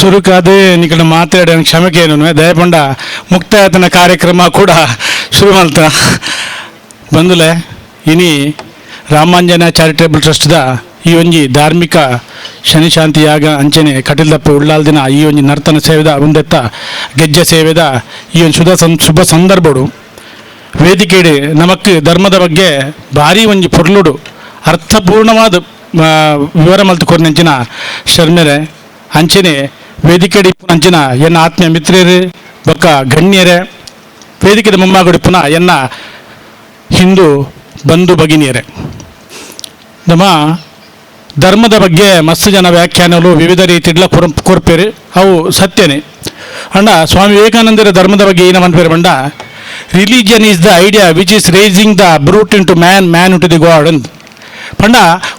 ಸುರುಕಾದ ನಿಕಡ ಮಾತಾಡೋಣ ಕ್ಷಮಕೇನು ದಯಪಂಡ, ಮುಕ್ತಾಯತನ ಕಾರ್ಯಕ್ರಮ ಕೂಡ ಶುರು ಮಲ್ತ ಬಂದುಲೆ, ಇನಿ ರಾಮಾಂಜನ ಚಾರಿಟೇಬಲ್ ಟ್ರಸ್ಟ್ದ ಈ ಒಂಜಿ ಧಾರ್ಮಿಕ ಶನಿ ಶಾಂತಿ ಯಾಗ ಅಂಚನೆ ಕಟಿಲ್ದಪ್ಪ ಉಳ್ಳಾಲ್ ದಿನ ಈ ಒಂಜಿ ನರ್ತನ ಸೇವೆದ ಒಂದೆತ್ತ ಗೆಜ್ಜೆ ಸೇವೆದ ಈ ಒಂದು ಶುಭ ಸಂ, ಶುಭ ಸಂದರ್ಭಡು. ವೇದಿಕೆಡೆ ನಮಕ್ ಧರ್ಮದ ಬಗ್ಗೆ ಭಾರಿ ಒಂಜಿ ಪೊರ್ಲುಡು. ಅರ್ಥಪೂರ್ಣವಾದ ವಿವರ ಮಲ್ತು ಕೊರ್ನೆಂಚಿನ ಶರ್ಮೆರೆ ಅಂಚನೆ ವೇದಿಕೆಡೆ ಅಂಚಿನ ಎನ್ನ ಆತ್ಮೀಯ ಮಿತ್ರರೇ, ಬೊಕ್ಕ ಗಣ್ಯರೇ ವೇದಿಕೆದ ಮೊಮ್ಮಗಳು ಪುನಃ ಎನ್ನ ಹಿಂದೂ ಬಂಧು ಭಗಿನಿಯರೇ. ನಮ್ಮ ಧರ್ಮದ ಬಗ್ಗೆ ಮಸ್ತ್ ಜನ ವ್ಯಾಖ್ಯಾನಗಳು ವಿವಿಧ ರೀತಿಡ್ಲ ಕೊರ ಕೊರ್ಪೇರು, ಅವು ಸತ್ಯನೇ. ಅಣ್ಣ, ಸ್ವಾಮಿ ವಿವೇಕಾನಂದರ ಧರ್ಮದ ಬಗ್ಗೆ ಏನು ಅನ್ಪೇರು ಬಂಡ religion is the idea which is raising the brute into man man to the god ಅಂತ ಪಂಡ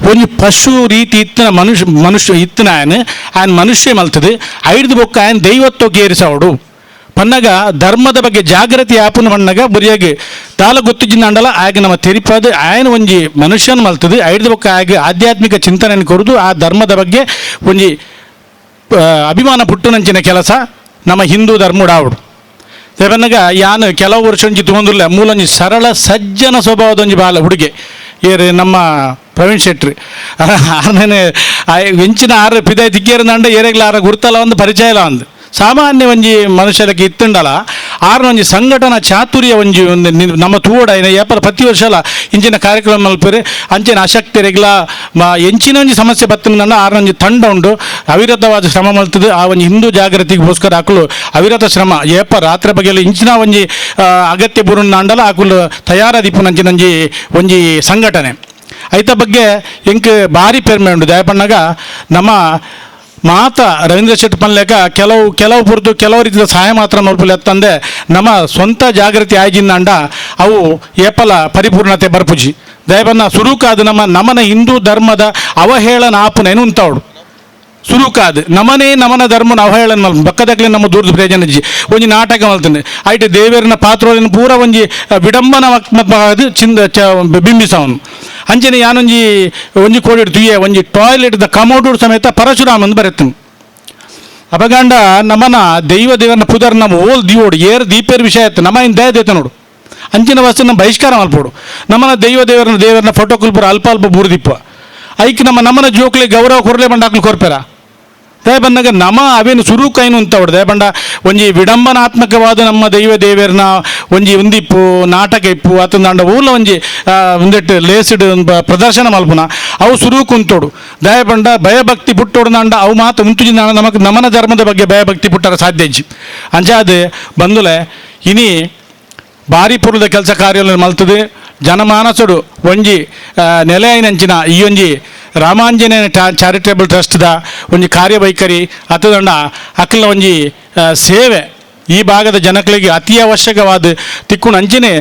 ಒಂಜಿ ಪಶು ರೀತಿ ಇತ್ತಿನ ಮನುಷ್ಯ ಮನುಷ್ಯ ಇತ್ತಿನ ಆಯ್ನ ಆಯ್ನ ಮನುಷ್ಯ ಮಲ್ತದೆ, ಐಡ್ದು ಬೊಕ್ಕ ಆಯನ ದೈವತ್ವ ಗೇರಿಸವಡು. ಪನ್ನಗ ಧರ್ಮದ ಬಗ್ಗೆ ಜಾಗೃತಿ ಆಪುನ ಪನ್ನಗ ಬುರಿಯಾಗಿ ತಾಲ ಗೊತ್ತಿಜಿಂದಾಂಡಲ ಆಗ ನಮ್ಮ ತೆರಿಪಾದ ಆಯನ ಒಂಜಿ ಮನುಷ್ಯನ ಮಲ್ತದೆ, ಐಡ್ದು ಬೊಕ್ಕ ಆಗ ಆಧ್ಯಾತ್ಮಿಕ ಚಿಂತನೆ ಕೊರದು ಆ ಧರ್ಮದ ಬಗ್ಗೆ ಒಂಜಿ ಅಭಿಮಾನ ಪುಟ್ಟುನಂಚಿನ ಕೆಲಸ, ನಮ್ಮ ಹಿಂದೂ ಧರ್ಮಡಾವುಡು ದೇವನ್ನಗ ಯಾನು ಕೆಲವು ವರ್ಷ ಒಂಜಿ ತೊಗೊಂದಿಲ್ಲ ಮೂಲೊಂಜಿ ಸರಳ ಸಜ್ಜನ ಸ್ವಭಾವದ ಒಂಜಿ ಬಾಲ ಹುಡುಗಿ. ಏರು ನಮ್ಮ ಪ್ರವೀಣ್ ಶೆಟ್ರಿ ಆರ್ನೇ ಹೆಂಚಿನ ಆರು ಪಿದಾಯ್ ತಿಕ್ಕೇರಂದ ಏರೆಗ್ಲ ಆರ ಗುರ್ತಲ್ಲ ಒಂದು ಪರಿಚಯ ಇಲ್ಲ ಒಂದು ಸಾಮಾನ್ಯ ಒಂಜಿ ಮನುಷ್ಯರಿಗೆ ಇತ್ತುಂಡಲ ಆರ್ನ ಒಂಜಿ ಸಂಘಟನಾ ಚಾತುರ್ಯ ಒಂಜಿ ಒಂದು ನಮ್ಮ ತೂಡ ಏಪಲ ಪ್ರತಿ ವರ್ಷಲ ಇಂಚಿನ ಕಾರ್ಯಕ್ರಮ ಮಲ್ಪರೆ, ಅಂಚಿನ ಅಶಕ್ತರಿಗ್ಲ ಎಂಚಿನ ಒಂಜಿ ಸಮಸ್ಯೆ ಬತ್ತನ ಆರ್ನ ಒಂಜಿ ತಂಡ ಉಂಡು, ಅವಿರತವಾದ ಶ್ರಮ ಮಲ್ತದೆ, ಆ ಒಂಜಿ ಹಿಂದೂ ಜಾಗೃತಿಗೋಸ್ಕರ ಹಾಕಲು, ಅವಿರತ ಶ್ರಮ ಏಪ ರಾತ್ರಿ ಬಗೆಯಲ್ಲಿ ಇಂಚಿನ ಒಂಜಿ ಅಗತ್ಯ ಬುರುನ್ ಅಂಡಲ ಹಾಕಲು ತಯಾರಾದಿಪ್ಪು ಒಂಜಿ ಒಂಜಿ ಸಂಘಟನೆ. ಐತ ಬಗ್ಗೆ ಎಂಕ್ ಭಾರಿ ಪೆರ್ಮೆ ಉಂಡು ದಯಪಣ್ಣಗ ನಮ್ಮ ಮಾತ ರವೀಂದ್ರ ಶೆಟ್ಟಿ ಪನ್ಲೇಕ ಕೆಲವು ಕೆಲವು ಪುರ್ದು ಕೆಲವು ರೀತಿಯ ಸಹಾಯ ಮಾತ್ರ ಎತ್ತಂದೆ ನಮ್ಮ ಸ್ವಂತ ಜಾಗೃತಿ ಆಯ್ಜಿನ ಅಂಡ ಅವು ಏಪಲ ಪರಿಪೂರ್ಣತೆ ಬರ್ಪುಜಿ. ದಯವನ್ನ ಸುರುಕಾದ ನಮ್ಮ ನಮನ ಹಿಂದೂ ಧರ್ಮದ ಅವಹೇಳನ ಆಪುನೇನು ಉಂತಾವಡು ಸುರುಕಾದ್ ನಮನೇ ನಮನ ಧರ್ಮ, ನಾವು ಮಲ್ ಬಕ್ಕದಾಗ್ಲೇ ನಮ್ಮ ದೂರದ ಪ್ರಯೋಜನಜಿ ಒಂಜಿ ನಾಟಕ ಮಲ್ತಂದೆ ಐಟ್ ದೇವೇರನ ಪಾತ್ರವನ್ನು ಪೂರ ಒಂಜಿ ವಿಡಂಬನವಾತ್ಮಕವಾದ ಚಿಂದ, ಚ ಬಿಂಬಿಸವನು. ಅಂಚನೆ ಯಾನೊಂಜಿ, ಒಂಜಿ ಕೋಡಿಡ್ ತುಯ್ಯ, ಒಂಜಿ ಟಾಯ್ಲೆಟ್ ದ ಕಮೋಡು ಸಮೇತ ಪರಶುರಾಮನ್ ಬರೆತ್ತನು. ಅಪಗಂಡ ನಮನ ದೈವ ದೇವನ ಪುದರ್ ನಮ್ಮ ಓಲ್ ದಿವೋಡು ಏರ್ ದೀಪೇರ್ ವಿಷಯ ಆಯ್ತು ನಮ್ಮ ಇನ್ ದೇತ ನೋಡು. ಅಂಚಿನ ವಸ್ತು ನಮ್ಮ ಬಹಿಷ್ಕಾರ ಮಲ್ಪೋಡು ನಮ್ಮನ ದೈವ ದೇವರನ ದೇವರನ್ನ ಫೋಟೋ ಕುಲ್ಪುರ ಅಲ್ಪ ಅಲ್ಪ ಬೂರ್ದಿಪ್ಪ. ಐಕ್ ನಮ್ಮ ನಮ್ಮನ ಜೋಕ್ಲಿ ಗೌರವ ಕೊರಲೆ ಬಂಡಾಕ್ಲಿ ಕೊರ್ಪೆರ. ದಯ ಬಂದಾಗ ನಮ ಅವೇನು ಸುರುಕೈನು ಅಂತ ಹೊಡ್ದೆ. ಬಂಡ ಒಂಜಿ ವಿಡಂಬನಾತ್ಮಕವಾದ ನಮ್ಮ ದೈವ ದೇವೆರ್ನ ಒಂಜಿ ಒಂದಿಪ್ಪು ನಾಟಕ ಇಪ್ಪು ಆತಂದಾಂಡ ಊಲ ಒಂಜಿ ಒಂದಿಟ್ಟು ಲೇಸಿಡ್ ಪ್ರದರ್ಶನ ಮಲ್ಪುನ. ಅವು ಸುರು ಕುಂತೋಡು. ದಯ ಬಂಡ ಭಯಭಕ್ತಿ ದಾಂಡ ಅವು ಮಾತು ಮುಂತುಜಿನ ನಮಗೆ ನಮನ ಧರ್ಮದ ಬಗ್ಗೆ ಭಯಭಕ್ತಿ ಪುಟ್ಟರ ಸಾಧ್ಯ ಇಜ್ಜಿ. ಅಂಜಾದೆ, ಬಂದುಲೆ, ಇನಿ ಭಾರಿ ಪುರದ ಕೆಲಸ ಕಾರ್ಯ ಮಲ್ತದೆ. ಜನಮಾನಸಡು ಒಂಜಿ ನೆಲೆಯಂಚಿನ ಈ ಒಂಜಿ ರಾಮಾಂಜನೇಯ ಚಾರಿಟೇಬಲ್ ಟ್ರಸ್ಟ್ದ ಒಂಜಿ ಕಾರ್ಯವೈಖರಿ ಅತದಂಡ ಅಕ್ಲ ಒಂಜಿ ಸೇವೆ ಈ ಭಾಗದ ಜನಗಳಿಗೆ ಅತಿ ಅವಶ್ಯಕವಾದ ತಿಕ್ಕುಣ ಅಂಚಿನೆ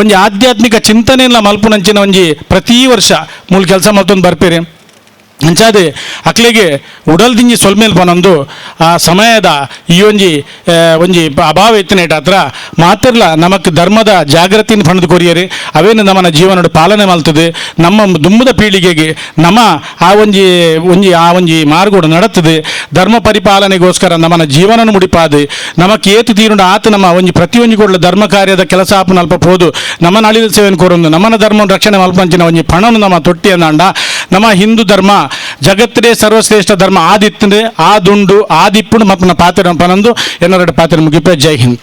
ಒಂಜಿ ಆಧ್ಯಾತ್ಮಿಕ ಚಿಂತನೆಲ್ಲ ಮಲ್ಪುನಂಚಿನ ಒಂಜಿ ಪ್ರತಿ ವರ್ಷ ಮೂಲ ಕೆಲಸ ಮಲ್ತೊಂದು ಬರ್ಪೇರಿ. ಅಂಚಾದೆ ಅಕ್ಲೆಗೆ ಉಡಲ್ದಿಂಜಿ ಸೊಲ್ಮೇಲ್ ಬನೊಂದು, ಆ ಸಮಯದ ಈ ಒಂಜಿ ಒಂಜಿ ಅಭಾವ ಇತ್ತಿನ ಹತ್ರ ಮಾತಿರ್ಲ ನಮಕ್ ಧರ್ಮದ ಜಾಗೃತಿನ ಪಣದು ಕೊರಿಯರಿ, ಅವೇನು ನಮ್ಮನ ಜೀವನದ ಪಾಲನೆ ಮಲ್ತದೆ, ನಮ್ಮ ದುಮ್ಮದ ಪೀಳಿಗೆಗೆ ನಮ್ಮ ಆ ಒಂಜಿ ಒಂಜಿ, ಆ ಒಂಜಿ ಮಾರ್ಗೋಡು ನಡತದೆ ಧರ್ಮ ಪರಿಪಾಲನೆಗೋಸ್ಕರ ನಮ್ಮನ ಜೀವನ ಮುಡಿಪಾದೆ, ನಮಕ್ ಏತು ತೀರುಂಡು ಆತ ನಮ್ಮ ಒಂಜಿ ಪ್ರತಿಯೊಂಜಿ ಕೊಡ್ಲ ಧರ್ಮ ಕಾರ್ಯದ ಕೆಲಸ ಆಪನ ಅಲ್ಪ ಪೋದು ನಮ್ಮ ಅಳಿದ ಸೇವೆಯನ್ನು ಕೊರೊಂದು ನಮ್ಮನ ಧರ್ಮ ರಕ್ಷಣೆ ಮಲ್ಪಂಚಿನ ಒಂಜಿ ಪಣನು ನಮ್ಮ ತೊಟ್ಟಿ ಅಂದಾಂಡ ನಮ್ಮ ಹಿಂದೂ ಧರ್ಮ ಜಗತ್ತೇ ಸರ್ವಶ್ರೇಷ್ಠ ಧರ್ಮ ಆದಿತ್ತಂದ್ರೆ ಆದುಂಡು ಆದಿಪ್ಪುಡು ಮಪ್ಪನ ಪಾತ್ರ ಪನಂದು ಎನ್ನರಡು ಪಾತ್ರ ಮುಗಿಪೆ ಜೈ ಹಿಂದ್